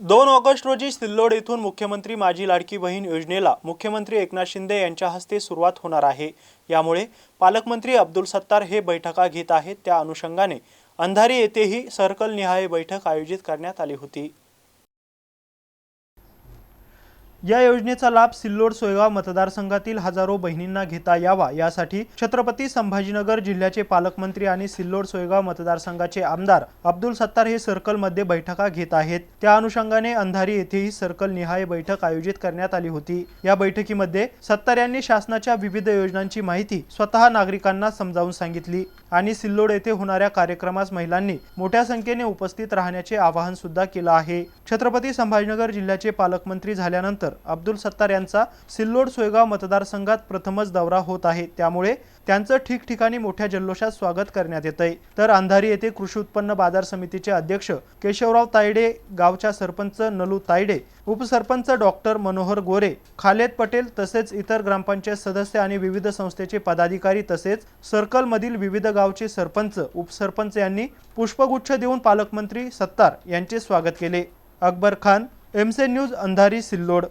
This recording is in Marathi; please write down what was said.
दोन ऑगस्ट रोजी सिल्लोड येथून मुख्यमंत्री माझी लाडकी बहीण योजनेला मुख्यमंत्री एकनाथ शिंदे यांच्या हस्ते सुरुवात होणार आहे. यामुळे पालकमंत्री अब्दुल सत्तार हे बैठका घेत आहेत. त्या अनुषंगाने अंधारी येथेही सर्कल निहाय बैठक आयोजित करण्यात आली होती. या योजनेचा लाभ सिल्लोड सोयगाव मतदारसंघातील हजारो बहिणींना घेता यावा. यासाठी छत्रपती संभाजीनगर जिल्ह्याचे पालकमंत्री आणि सिल्लोड सोयगाव मतदारसंघाचे आमदार अब्दुल सत्तार हे सर्कलमध्ये बैठका घेत आहेत. त्या अनुषंगाने अंधारी येथेही सर्कल निहाय बैठक आयोजित करण्यात आली होती. या बैठकीमध्ये सत्तार यांनी शासनाच्या विविध योजनांची माहिती स्वतः नागरिकांना समजावून सांगितली. आणि सिल्लोड येथे होणाऱ्या कार्यक्रमास महिलांनी मोठ्या संख्येने उपस्थित राहण्याचे आवाहन सुद्धा केलं आहे. छत्रपती संभाजीनगर जिल्ह्याचे पालकमंत्री झाल्यानंतर अब्दुल सत्तार यांचा सिल्लोड सोयगाव मतदारसंघात प्रथमच दौरा होत आहे. त्यामुळे त्यांचं ठिकठिकाणी मोठ्या जल्लोषात स्वागत करण्यात येत आहे तर अंधारी येथे कृषी उत्पन्न बाजार समितीचे अध्यक्ष केशवराव तायडे गावच्या सरपंच नलू तायडे उपसरपंच डॉक्टर मनोहर गोरे खालेद पटेल तसेच इतर ग्रामपंचायत सदस्य आणि विविध संस्थेचे पदाधिकारी तसेच सर्कलमधील विविध गावचे सरपंच उपसरपंच यांनी पुष्पगुच्छ देऊन पालकमंत्री सत्तार यांचे स्वागत केले. अकबर खान एमसे न्यूज अंधारी सिल्लोड.